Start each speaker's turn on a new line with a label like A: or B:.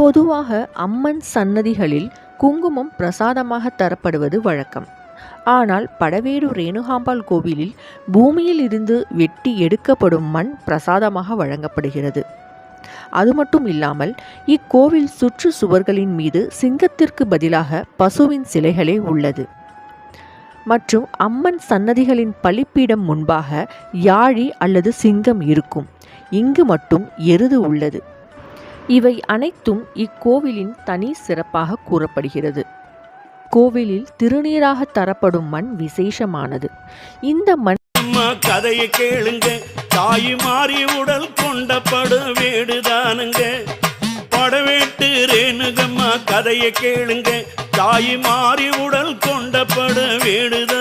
A: பொதுவாக அம்மன் சன்னதிகளில் குங்குமம் பிரசாதமாக தரப்படுவது வழக்கம். ஆனால் படவேடு ரேணுகாம்பாள் கோவிலில் பூமியில் இருந்து வெட்டி எடுக்கப்படும் மண் பிரசாதமாக வழங்கப்படுகிறது. அது மட்டும் இல்லாமல் இக்கோவில் சுற்று சுவர்களின் மீது சிங்கத்திற்கு பதிலாக பசுவின் சிலைகளே உள்ளது. மற்றும் அம்மன் சன்னதிகளின் பலிப்பீடம் முன்பாக யாழி அல்லது சிங்கம் இருக்கும். இங்கு மட்டும் எருது உள்ளது. இவை அனைத்தும் இக்கோவிலின் தனி சிறப்பாக கூறப்படுகிறது. கோவிலில் திருநீராக தரப்படும் மண் விசேஷமானது. இந்த மண்
B: கதையை கேளுங்க. தாய் மாறி உடல் கொண்டப்படு வீடுதானுங்க படவேட்டு ரேணுகம்மா கதையை கேளுங்க. தாய் மாறி உடல் கொண்டப்படு
C: வீடுதான்